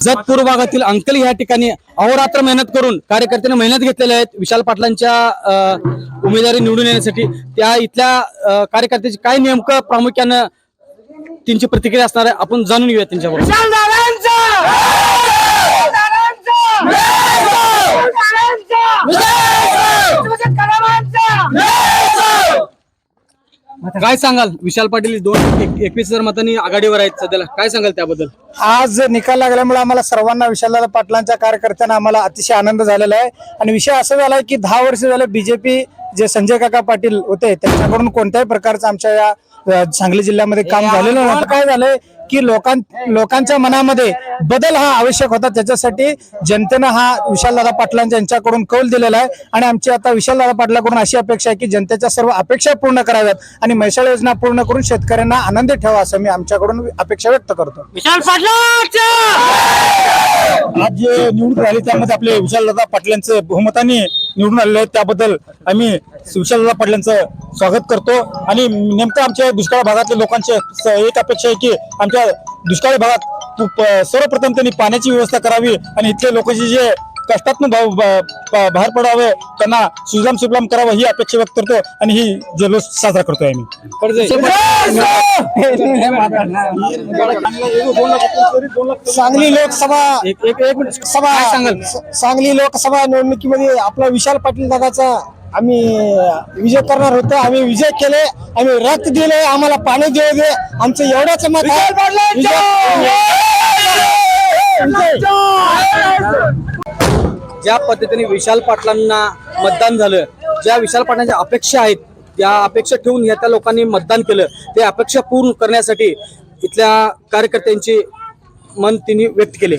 जतपूर भागातील अंकल या ठिकाणी अहोरात्र मेहनत करून कार्यकर्त्यांनी मेहनत घेतलेल्या आहेत. विशाल पाटलांच्या उमेदवारी निवडून येण्यासाठी. त्या इथल्या कार्यकर्त्याची काय नेमकं प्रामुख्यानं त्यांची प्रतिक्रिया असणार आहे आपण जाणून घेऊया त्यांच्याबरोबर. काय सांगाल? विशाल पाटील दोन एक- एकवीस हजार मतांनी आघाडीवर आहेत सध्याला. काय सांगाल त्याबद्दल? आज निकाल लागल्यामुळे आम्हाला सर्वांना विशालदादा पाटलांच्या कार्यकर्त्यांना आम्हाला अतिशय आनंद झालेला आहे. आणि विषय असं झाला की दहा वर्ष झाले बीजेपी जे संजय काका पाटील होते त्यांच्याकडून कोणत्याही प्रकारचं आमच्या या सांगली जिल्ह्यामध्ये काम झालेलं नव्हतं. काय झालंय की लोकां लोकांच्या मनामध्ये बदल हा आवश्यक होता. त्याच्यासाठी जनतेनं हा विशालदादा पाटलांच्या यांच्याकडून कौल दिलेला आहे. आणि आमची आता विशालदादा पाटलाकडून अशी अपेक्षा आहे की जनतेच्या सर्व अपेक्षा पूर्ण कराव्यात आणि म्हैसाळ योजना पूर्ण करून शेतकऱ्यांना आनंदी ठेवा असं मी आमच्याकडून अपेक्षा व्यक्त करतो. आज जे निवडून राहिले त्यामध्ये आपले विशालदादा पाटल्यांचं बहुमताने निवडून आलेले आहेत. त्याबद्दल आम्ही विशालदादा पाटलांचं स्वागत करतो. आणि नेमकं आमच्या दुष्काळ भागातल्या लोकांच्या स- एक अपेक्षा आहे की आमच्या दुष्काळी भागात प- सर्वप्रथम त्यांनी पाण्याची व्यवस्था करावी आणि इथले लोकांचे जे कष्टातून भाव- बाहेर पडावे त्यांना सुजलाम सुफलाम करावं ही अपेक्षा व्यक्त करतो आणि ही जल्लोष साजरा करतोय आम्ही. सांगली लोकसभा सभा सांगाल? लोकसभा निवडणुकीमध्ये आपला विशाल पाटील दादाचा आम्ही विजय करणार होतो. आम्ही विजय केले आम्ही रक्त दिले आम्हाला पाणी देऊ दे. आमचं एवढंच मत आहे. ज्या पद्धतीने विशाल पाटलांना मतदान झालं ज्या विशाल पाटलांच्या अपेक्षा आहेत त्या अपेक्षा ठेवून ह्या त्या लोकांनी मतदान केलं. ते अपेक्षा पूर्ण करण्यासाठी इथल्या कार्यकर्त्यांची मन तिने व्यक्त केले.